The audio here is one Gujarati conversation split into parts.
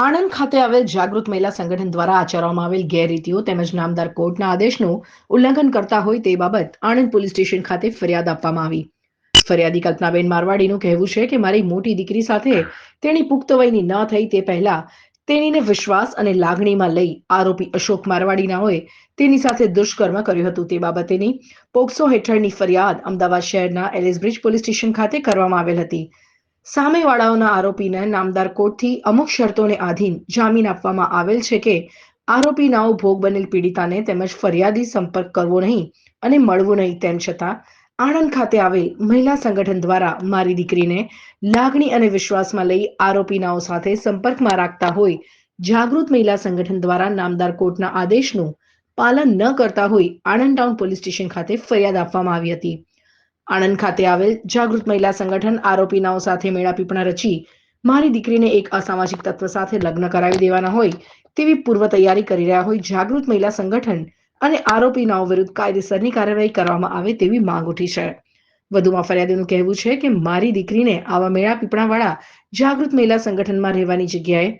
આણંદ ખાતે આવેલ જાગૃત મહિલા સંગઠન દ્વારા આચરવામાં આવેલ ગેરરીતિઓ તેમજ નામદાર કોર્ટના આદેશનું ઉલ્લંઘન કરતા હોય તે બાબત આણંદ પોલીસ સ્ટેશન ખાતે ફરિયાદ આપવામાં આવી. ફરિયાદી કલ્પનાબેન મારવાડીનું કહેવું છે કે મારી મોટી દીકરી સાથે તેની પુખ્ત વયની ન થઈ તે પહેલા તેણીને વિશ્વાસ અને લાગણીમાં લઈ આરોપી અશોક મારવાડીનાઓએ તેની સાથે દુષ્કર્મ કર્યું હતું. તે બાબતેની પોક્સો હેઠળની ફરિયાદ અમદાવાદ શહેરના એલિસ બ્રિજ પોલીસ સ્ટેશન ખાતે કરવામાં આવેલ હતી. સામેવાળાઓના આરોપીને નામદાર કોર્ટથી અમુક શરતોને આધીન જામીન આપવામાં આવેલ છે કે આરોપીનાઓ ભોગ બનેલ પીડિતાને તેમજ ફરિયાદી સંપર્ક કરવો નહીં અને મળવું નહીં તેમ છતાં આણંદ ખાતે આવેલ મહિલા સંગઠન દ્વારા મારી દીકરીને લાગણી અને વિશ્વાસમાં લઈ આરોપીનાઓ સાથે સંપર્કમાં રાખતા હોય જાગૃત મહિલા સંગઠન દ્વારા નામદાર કોર્ટના આદેશનું પાલન ન કરતા હોય આણંદ ટાઉન પોલીસ સ્ટેશન ખાતે ફરિયાદ આપવામાં આવી હતી. આણંદ ખાતે આવેલ જાગૃત મહિલા સંગઠન આરોપીનાઓ સાથે મેળાપીપણા રચી મારી દીકરીને એક અસામાજિક તત્વ સાથે લગ્ન કરાવી દેવાના હોય તેવી પૂર્વ તૈયારી કરી રહ્યા હોય જાગૃત મહિલા સંગઠન અને આરોપીનાઓ વિરુદ્ધ કાયદેસરની કાર્યવાહી કરવામાં આવે તેવી માંગ ઉઠી છે. વધુમાં ફરિયાદીનું કહેવું છે કે મારી દીકરીને આવા મેળાપીપણાવાળા જાગૃત મહિલા સંગઠનમાં રહેવાની જગ્યાએ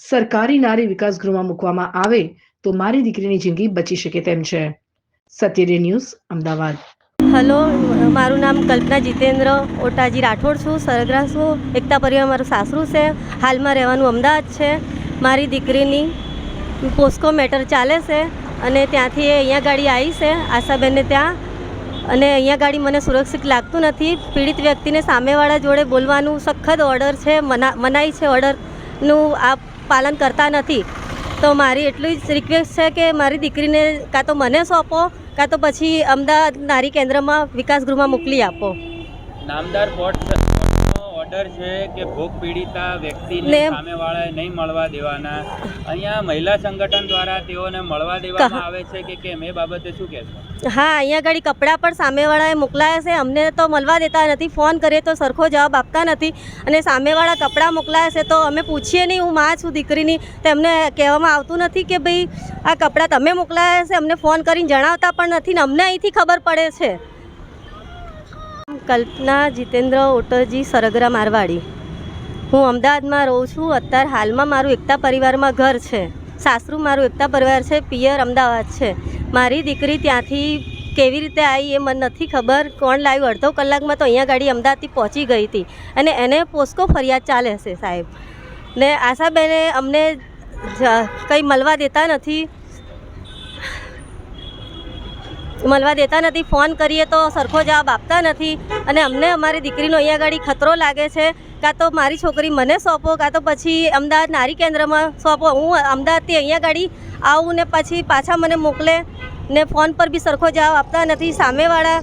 સરકારી નારી વિકાસ ગૃહમાં મૂકવામાં આવે તો મારી દીકરીની જિંદગી બચી શકે તેમ છે. સત્યડે ન્યૂઝ, અમદાવાદ. હલો, મારું નામ કલ્પના જીતેન્દ્ર ઓટાજી રાઠોડ છું, સરગરા છું, એકતા પરિવાર મારું સાસરું છે, હાલમાં રહેવાનું અમદાવાદ છે. મારી દીકરીની પોસ્કો મેટર ચાલે છે અને ત્યાંથી એ અહીંયા ગાડી આવી છે, આશાબેનને ત્યાં. અને અહીંયા ગાડી મને સુરક્ષિત લાગતું નથી. પીડિત વ્યક્તિને સામેવાળા જોડે બોલવાનું સખત ઓર્ડર છે, મના, મનાઈ છે ઓર્ડરનું આ પાલન કરતા નથી. તો મારી એટલી જ રિક્વેસ્ટ છે કે મારી દીકરીને કાં તો મને સોંપો, કાં તો પછી અમદાવાદ નારી કેન્દ્રમાં વિકાસ ગૃહમાં મોકલી આપો. નામદાર કોર્ટ ઓર્ડર છે કે ભોગ પીડિતા વ્યક્તિને સામેવાળાએ નહીં મળવા દેવાના. અહીંયા મહિલા સંગઠન દ્વારા તેઓને મળવા દેવામાં આવે છે કે કેમ? એ બાબતે શું કહેશો? હા અહીંયા ઘડી કપડાં પણ સામેવાળાએ મોકલાયા છે. અમને તો મળવા દેતા નથી. ફોન કરીએ તો સરખો જવાબ આપતા નથી. અને સામેવાળા કપડાં મોકલાયા છે તો અમે પૂછીએ નહીં. હું માં છું દીકરીની. તો એમને કહેવામાં આવતું નથી કે ભાઈ આ કપડાં તમે મોકલાયા છે. અમને ફોન કરીને જણાવતા પણ નથી ને અમને અહીંથી ખબર પડે છે. કલ્પના, જીતેન્દ્ર ઓટોજી સરગરા, મારવાડી. હું અમદાવાદમાં રહું છું. અત્યારે હાલમાં મારું એકતા પરિવારમાં ઘર છે. સાસરું મારું એકતા પરિવાર છે. પિયર અમદાવાદ છે. મારી દીકરી ત્યાંથી કેવી રીતે આવી એ મને નથી ખબર. કોણ લાવ્યું? અડધો કલાકમાં તો અહીંયા ગાડી અમદાવાદથી પહોંચી ગઈ હતી. અને એને પોસ્કો ફરિયાદ ચાલે છે સાહેબ. ને આશાબેને અમને કંઈ મળવા દેતા નથી. મળવા દેતા નથી, ફોન કરીએ તો સરખો જવાબ આપતા નથી. અને અમને અમારી દીકરીનો અહીંયા ગાડી ખતરો લાગે છે, કાં તો મારી છોકરી મને સોંપો, કાં તો પછી અમદાવાદ નારી કેન્દ્રમાં સોંપો. હું અમદાવાદથી અહીંયા ગાડી આવું ને પછી પાછા મને મોકલે ને ફોન પર બી સરખો જવાબ આપતા નથી. સામેવાળા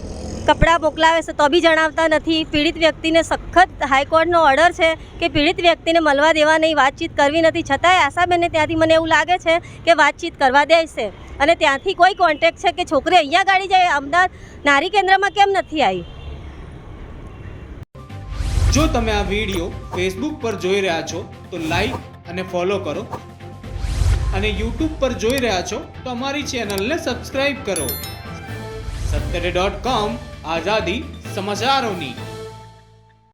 કપડાં મોકલાવે છે તો બી જણાવતા નથી. પીડિત વ્યક્તિને સખત હાઈકોર્ટનો ઓર્ડર છે કે પીડિત વ્યક્તિને મળવા દેવા નહીં વાતચીત કરવી નથી. છતાંય આશાબેનને ત્યાંથી મને એવું લાગે છે કે વાતચીત કરવા દે છે અને ત્યાંથી કોઈ કોન્ટેક્ટ છે કે છોકરી અહીંયા ગાડી જાય, અમદાવાદ નારી કેન્દ્રમાં કેમ નથી આવી? જો તમે આ વીડિયો ફેસબુક પર જોઈ રહ્યા છો, તો લાઈક અને ફોલો કરો. અને યુટ્યુબ પર જોઈ રહ્યા છો, તો અમારી ચેનલને સબસ્ક્રાઈબ કરો. સત્તરે ડોટ કોમ આઝાદી સમાચારોની.